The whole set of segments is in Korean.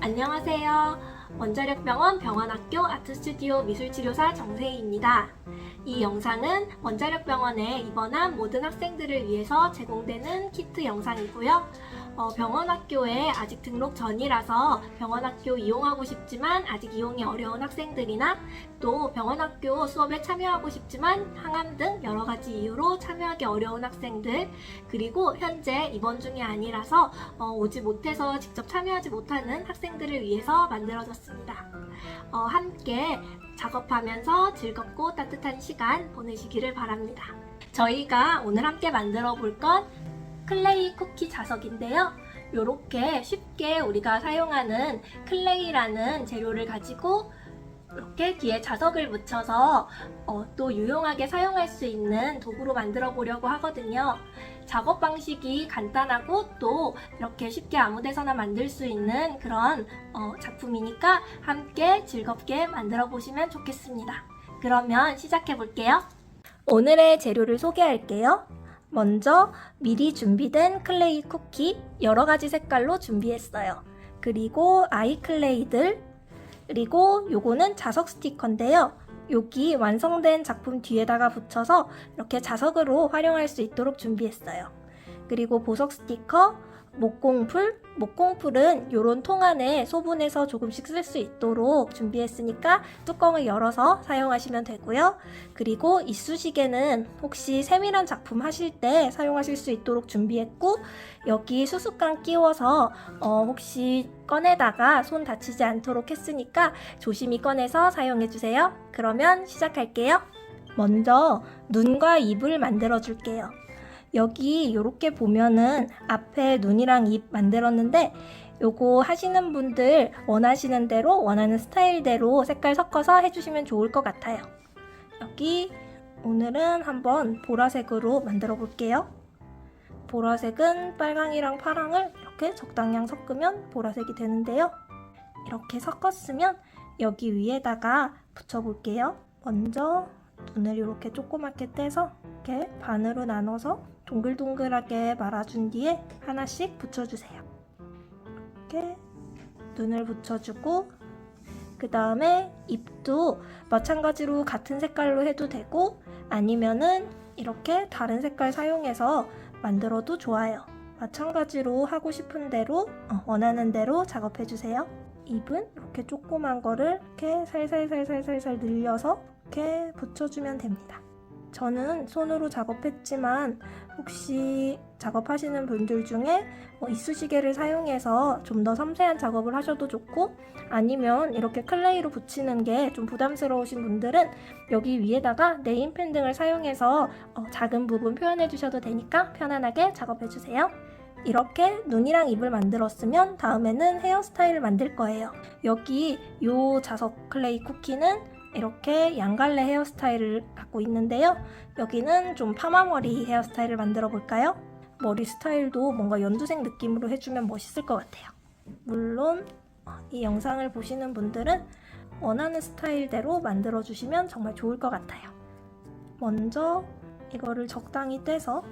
안녕하세요. 원자력병원 병원학교 아트스튜디오 미술치료사 정세희입니다. 이 영상은 원자력병원에 입원한 모든 학생들을 위해서 제공되는 키트 영상이고요. 어, 병원학교에 아직 등록 전이라서 병원학교 이용하고 싶지만 아직 이용이 어려운 학생들이나 또 병원학교 수업에 참여하고 싶지만 항암 등 여러 가지 이유로 참여하기 어려운 학생들 그리고 현재 입원 중이 아니라서 어, 오지 못해서 직접 참여하지 못하는 학생들을 위해서 만들어졌습니다. 어, 함께 작업하면서 즐겁고 따뜻한 시간 보내시기를 바랍니다. 저희가 오늘 함께 만들어 볼건 클레이 쿠키 자석인데요. 이렇게 쉽게 우리가 사용하는 클레이라는 재료를 가지고 이렇게 뒤에 자석을 붙여서 어, 또 유용하게 사용할 수 있는 도구로 만들어 보려고 하거든요. 작업 방식이 간단하고 또 이렇게 쉽게 아무 데서나 만들 수 있는 그런 어, 작품이니까 함께 즐겁게 만들어 보시면 좋겠습니다. 그러면 시작해 볼게요. 오늘의 재료를 소개할게요. 먼저 미리 준비된 클레이 쿠키 여러 가지 색깔로 준비했어요. 그리고 아이 클레이들 그리고 요거는 자석 스티커인데요. 여기 완성된 작품 뒤에다가 붙여서 이렇게 자석으로 활용할 수 있도록 준비했어요. 그리고 보석 스티커, 목공풀, 목공풀은 이런 통 안에 소분해서 조금씩 쓸 수 있도록 준비했으니까 뚜껑을 열어서 사용하시면 되고요. 그리고 이쑤시개는 혹시 세밀한 작품 하실 때 사용하실 수 있도록 준비했고 여기 수수깡 끼워서 어, 혹시 꺼내다가 손 다치지 않도록 했으니까 조심히 꺼내서 사용해 주세요. 그러면 시작할게요. 먼저 눈과 입을 만들어 줄게요. 여기 이렇게 보면은 앞에 눈이랑 입 만들었는데 요거 하시는 분들 원하시는 대로 원하는 스타일대로 색깔 섞어서 해주시면 좋을 것 같아요. 여기 오늘은 한번 보라색으로 만들어 볼게요. 보라색은 빨강이랑 파랑을 이렇게 적당량 섞으면 보라색이 되는데요. 이렇게 섞었으면 여기 위에다가 붙여볼게요. 먼저 눈을 이렇게 조그맣게 떼서 이렇게 반으로 나눠서 동글동글하게 말아준 뒤에 하나씩 붙여주세요. 이렇게 눈을 붙여주고 그 다음에 입도 마찬가지로 같은 색깔로 해도 되고 아니면은 이렇게 다른 색깔 사용해서 만들어도 좋아요. 마찬가지로 하고 싶은 대로 어, 원하는 대로 작업해 주세요. 입은 이렇게 조그만 거를 이렇게 살살살살살살 늘려서 이렇게 붙여주면 됩니다. 저는 손으로 작업했지만 혹시 작업하시는 분들 중에 뭐 이쑤시개를 사용해서 좀 더 섬세한 작업을 하셔도 좋고 아니면 이렇게 클레이로 붙이는 게 좀 부담스러우신 분들은 여기 위에다가 네임펜 등을 사용해서 어, 작은 부분 표현해 주셔도 되니까 편안하게 작업해 주세요. 이렇게 눈이랑 입을 만들었으면 다음에는 헤어스타일을 만들 거예요. 여기 요 자석 클레이 쿠키는 이렇게 양갈래 헤어스타일을 갖고 있는데요. 여기는 좀 파마머리 헤어스타일을 만들어 볼까요? 머리 스타일도 뭔가 연두색 느낌으로 해주면 멋있을 것 같아요. 물론 이 영상을 보시는 분들은 원하는 스타일대로 만들어 주시면 정말 좋을 것 같아요. 먼저 이거를 적당히 떼서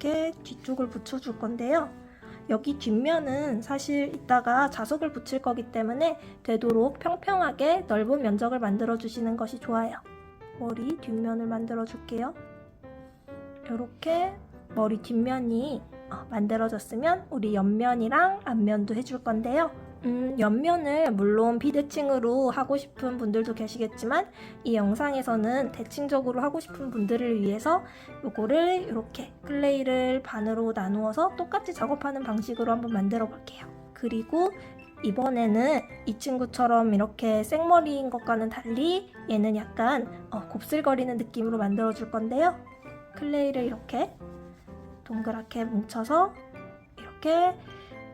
이렇게 뒤쪽을 붙여줄 건데요. 여기 뒷면은 사실 이따가 자석을 붙일 거기 때문에 되도록 평평하게 넓은 면적을 만들어 주시는 것이 좋아요. 머리 뒷면을 만들어 줄게요. 이렇게 머리 뒷면이 어, 만들어졌으면 우리 옆면이랑 앞면도 해줄 건데요. 음, 옆면을 물론 비대칭으로 하고 싶은 분들도 계시겠지만 이 영상에서는 대칭적으로 하고 싶은 분들을 위해서 요거를 이렇게 클레이를 반으로 나누어서 똑같이 작업하는 방식으로 한번 만들어 볼게요. 그리고 이번에는 이 친구처럼 이렇게 생머리인 것과는 달리 얘는 약간 어, 곱슬거리는 느낌으로 만들어 줄 건데요. 클레이를 이렇게 동그랗게 뭉쳐서 이렇게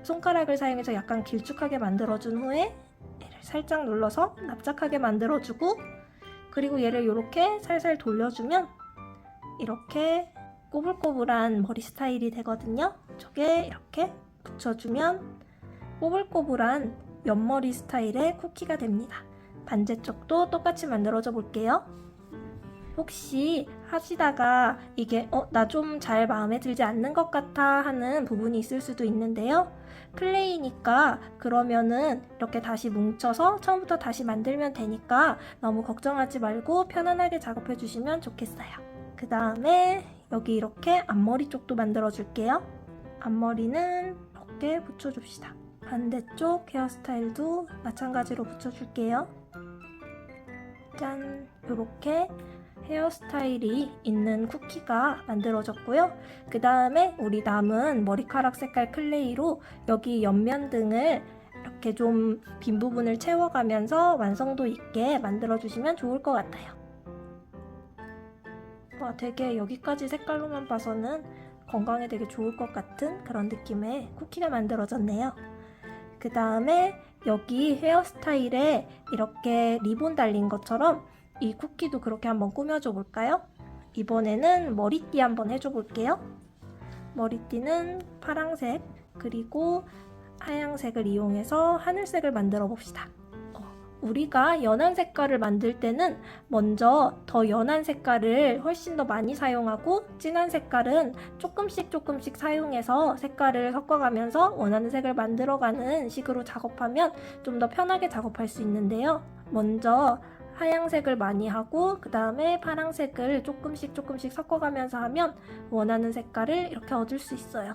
손가락을 사용해서 약간 길쭉하게 만들어준 후에 얘를 살짝 눌러서 납작하게 만들어주고 그리고 얘를 이렇게 살살 돌려주면 이렇게 꼬불꼬불한 머리 스타일이 되거든요. 저게 이렇게 붙여주면 꼬불꼬불한 옆머리 스타일의 쿠키가 됩니다. 반대쪽도 똑같이 만들어줘 볼게요. 혹시 하시다가 이게 어, 나 좀 잘 마음에 들지 않는 것 같아 하는 부분이 있을 수도 있는데요. 클레이니까 그러면은 이렇게 다시 뭉쳐서 처음부터 다시 만들면 되니까 너무 걱정하지 말고 편안하게 작업해 주시면 좋겠어요. 그 다음에 여기 이렇게 앞머리 쪽도 만들어 줄게요. 앞머리는 이렇게 붙여줍시다. 반대쪽 헤어스타일도 마찬가지로 붙여줄게요. 짠! 이렇게 헤어스타일이 있는 쿠키가 만들어졌고요. 그 다음에 우리 남은 머리카락 색깔 클레이로 여기 옆면 등을 이렇게 좀 빈 부분을 채워가면서 완성도 있게 만들어주시면 좋을 것 같아요. 와, 되게 여기까지 색깔로만 봐서는 건강에 되게 좋을 것 같은 그런 느낌의 쿠키가 만들어졌네요. 그 다음에 여기 헤어스타일에 이렇게 리본 달린 것처럼 이 쿠키도 그렇게 한번 꾸며줘 볼까요? 이번에는 머리띠 한번 해줘 볼게요. 머리띠는 파랑색 그리고 하양색을 이용해서 하늘색을 만들어 봅시다. 어, 우리가 연한 색깔을 만들 때는 먼저 더 연한 색깔을 훨씬 더 많이 사용하고 진한 색깔은 조금씩 조금씩 사용해서 색깔을 섞어가면서 원하는 색을 만들어가는 식으로 작업하면 좀 더 편하게 작업할 수 있는데요. 먼저 하양색을 많이 하고 그 다음에 파랑색을 조금씩 조금씩 섞어가면서 하면 원하는 색깔을 이렇게 얻을 수 있어요.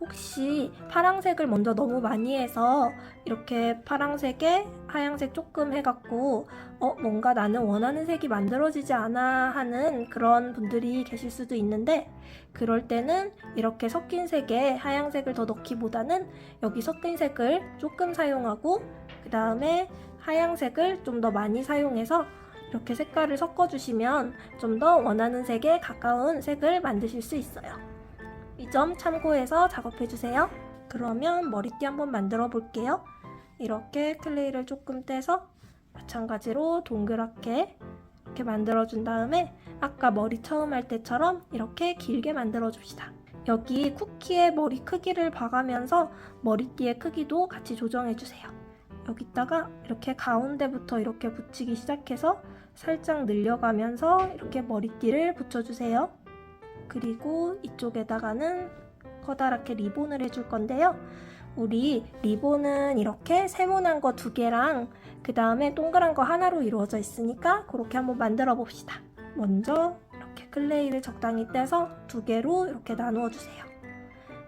혹시 파랑색을 먼저 너무 많이 해서 이렇게 파랑색에 하양색 조금 해갖고 어 뭔가 나는 원하는 색이 만들어지지 않아 하는 그런 분들이 계실 수도 있는데 그럴 때는 이렇게 섞인 색에 하양색을 더 넣기보다는 여기 섞인 색을 조금 사용하고 그 다음에 하양색을 좀 더 많이 사용해서 이렇게 색깔을 섞어주시면 좀 더 원하는 색에 가까운 색을 만드실 수 있어요. 이 점 참고해서 작업해주세요. 그러면 머리띠 한번 만들어 볼게요. 이렇게 클레이를 조금 떼서 마찬가지로 동그랗게 이렇게 만들어준 다음에 아까 머리 처음 할 때처럼 이렇게 길게 만들어 줍시다. 여기 쿠키의 머리 크기를 봐가면서 머리띠의 크기도 같이 조정해 주세요. 여기다가 이렇게 가운데부터 이렇게 붙이기 시작해서 살짝 늘려가면서 이렇게 머리띠를 붙여주세요. 그리고 이쪽에다가는 커다랗게 리본을 해줄 건데요. 우리 리본은 이렇게 세모난 거 두 개랑 그 다음에 동그란 거 하나로 이루어져 있으니까 그렇게 한번 만들어 봅시다. 먼저 이렇게 클레이를 적당히 떼서 두 개로 이렇게 나누어 주세요.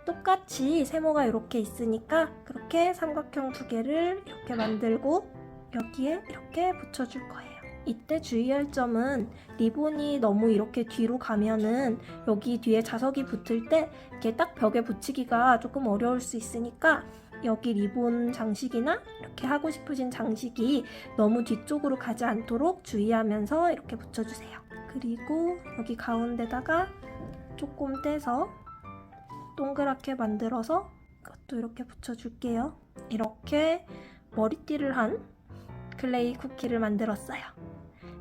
똑같이 세모가 이렇게 있으니까 그렇게 삼각형 두 개를 이렇게 만들고 여기에 이렇게 붙여줄 거예요. 이때 주의할 점은 리본이 너무 이렇게 뒤로 가면은 여기 뒤에 자석이 붙을 때 이렇게 딱 벽에 붙이기가 조금 어려울 수 있으니까 여기 리본 장식이나 이렇게 하고 싶으신 장식이 너무 뒤쪽으로 가지 않도록 주의하면서 이렇게 붙여주세요. 그리고 여기 가운데다가 조금 떼서 동그랗게 만들어서 이것도 이렇게 붙여줄게요. 이렇게 머리띠를 한 클레이 쿠키를 만들었어요.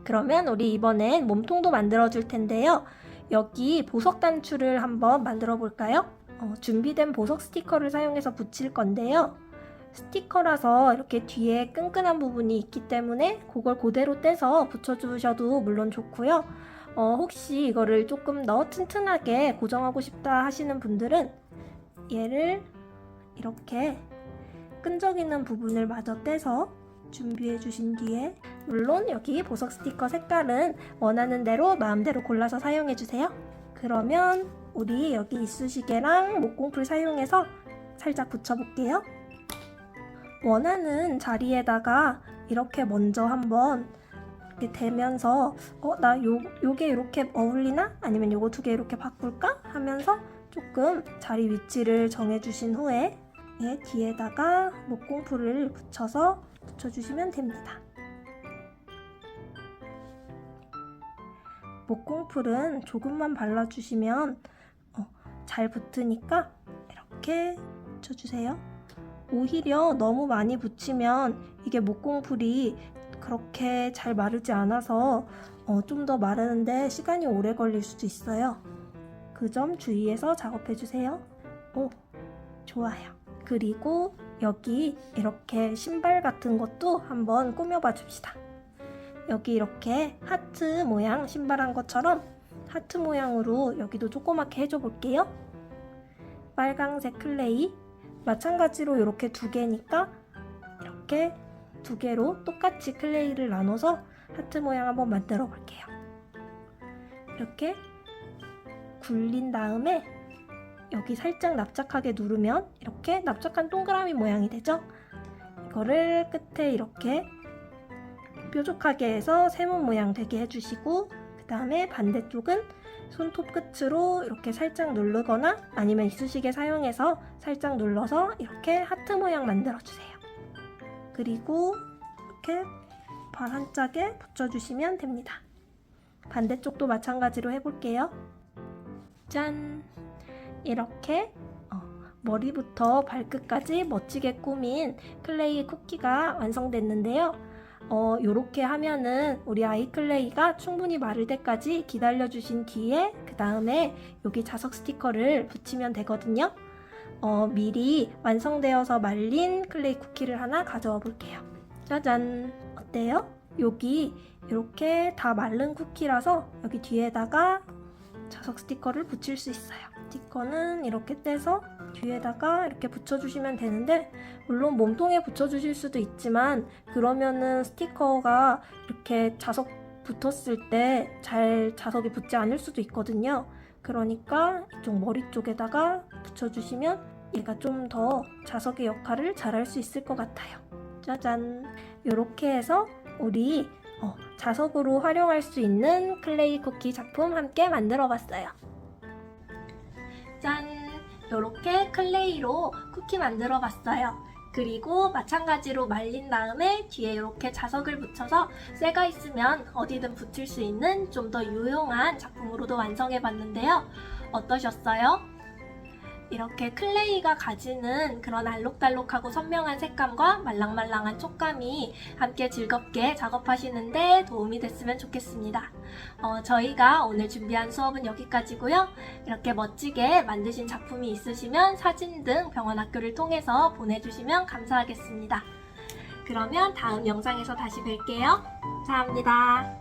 그러면 우리 이번엔 몸통도 만들어 줄 텐데요. 여기 보석 단추를 한번 만들어 볼까요? 어, 준비된 보석 스티커를 사용해서 붙일 건데요. 스티커라서 이렇게 뒤에 끈끈한 부분이 있기 때문에 그걸 그대로 떼서 붙여주셔도 물론 좋고요. 어, 혹시 이거를 조금 더 튼튼하게 고정하고 싶다 하시는 분들은 얘를 이렇게 끈적이는 부분을 마저 떼서 준비해 주신 뒤에 물론 여기 보석 스티커 색깔은 원하는 대로 마음대로 골라서 사용해 주세요. 그러면 우리 여기 이쑤시개랑 목공풀 사용해서 살짝 붙여볼게요. 원하는 자리에다가 이렇게 먼저 한번 이렇게 대면서 어 나 요 요게 이렇게 어울리나 아니면 요거 두 개 이렇게 바꿀까 하면서 조금 자리 위치를 정해 주신 후에 얘 뒤에다가 목공풀을 붙여서 붙여주시면 됩니다. 목공풀은 조금만 발라주시면 어, 잘 붙으니까 이렇게 붙여주세요. 오히려 너무 많이 붙이면 이게 목공풀이 그렇게 잘 마르지 않아서 어, 좀 더 마르는데 시간이 오래 걸릴 수도 있어요. 그 점 주의해서 작업해 주세요. 오, 좋아요. 그리고 여기 이렇게 신발 같은 것도 한번 꾸며봐 줍시다. 여기 이렇게 하트 모양 신발 한 것처럼 하트 모양으로 여기도 조그맣게 해줘 볼게요. 빨강색 클레이 마찬가지로 이렇게 두 개니까 이렇게 두 개로 똑같이 클레이를 나눠서 하트 모양 한번 만들어 볼게요. 이렇게 굴린 다음에 여기 살짝 납작하게 누르면 이렇게 납작한 동그라미 모양이 되죠? 이거를 끝에 이렇게 뾰족하게 해서 세모 모양 되게 해주시고 그 다음에 반대쪽은 손톱 끝으로 이렇게 살짝 누르거나 아니면 이쑤시개 사용해서 살짝 눌러서 이렇게 하트 모양 만들어주세요. 그리고 이렇게 발 한짝에 붙여주시면 됩니다. 반대쪽도 마찬가지로 해볼게요. 짠! 이렇게 어, 머리부터 발끝까지 멋지게 꾸민 클레이 쿠키가 완성됐는데요. 어, 요렇게 하면은 우리 아이 클레이가 충분히 마를 때까지 기다려주신 뒤에 그 다음에 여기 자석 스티커를 붙이면 되거든요. 어, 미리 완성되어서 말린 클레이 쿠키를 하나 가져와 볼게요. 짜잔! 어때요? 여기 이렇게 다 마른 쿠키라서 여기 뒤에다가 자석 스티커를 붙일 수 있어요. 스티커는 이렇게 떼서 뒤에다가 이렇게 붙여주시면 되는데 물론 몸통에 붙여주실 수도 있지만 그러면은 스티커가 이렇게 자석 붙었을 때 잘 자석이 붙지 않을 수도 있거든요. 그러니까 이쪽 머리 쪽에다가 붙여주시면 얘가 좀 더 자석의 역할을 잘할 수 있을 것 같아요. 짜잔! 이렇게 해서 우리 어, 자석으로 활용할 수 있는 클레이 쿠키 작품 함께 만들어 봤어요. 짠! 이렇게 클레이로 쿠키 만들어 봤어요. 그리고 마찬가지로 말린 다음에 뒤에 이렇게 자석을 붙여서 쇠가 있으면 어디든 붙일 수 있는 좀 더 유용한 작품으로도 완성해 봤는데요. 어떠셨어요? 이렇게 클레이가 가지는 그런 알록달록하고 선명한 색감과 말랑말랑한 촉감이 함께 즐겁게 작업하시는데 도움이 됐으면 좋겠습니다. 어, 저희가 오늘 준비한 수업은 여기까지고요. 이렇게 멋지게 만드신 작품이 있으시면 사진 등 병원 학교를 통해서 보내주시면 감사하겠습니다. 그러면 다음 영상에서 다시 뵐게요. 감사합니다.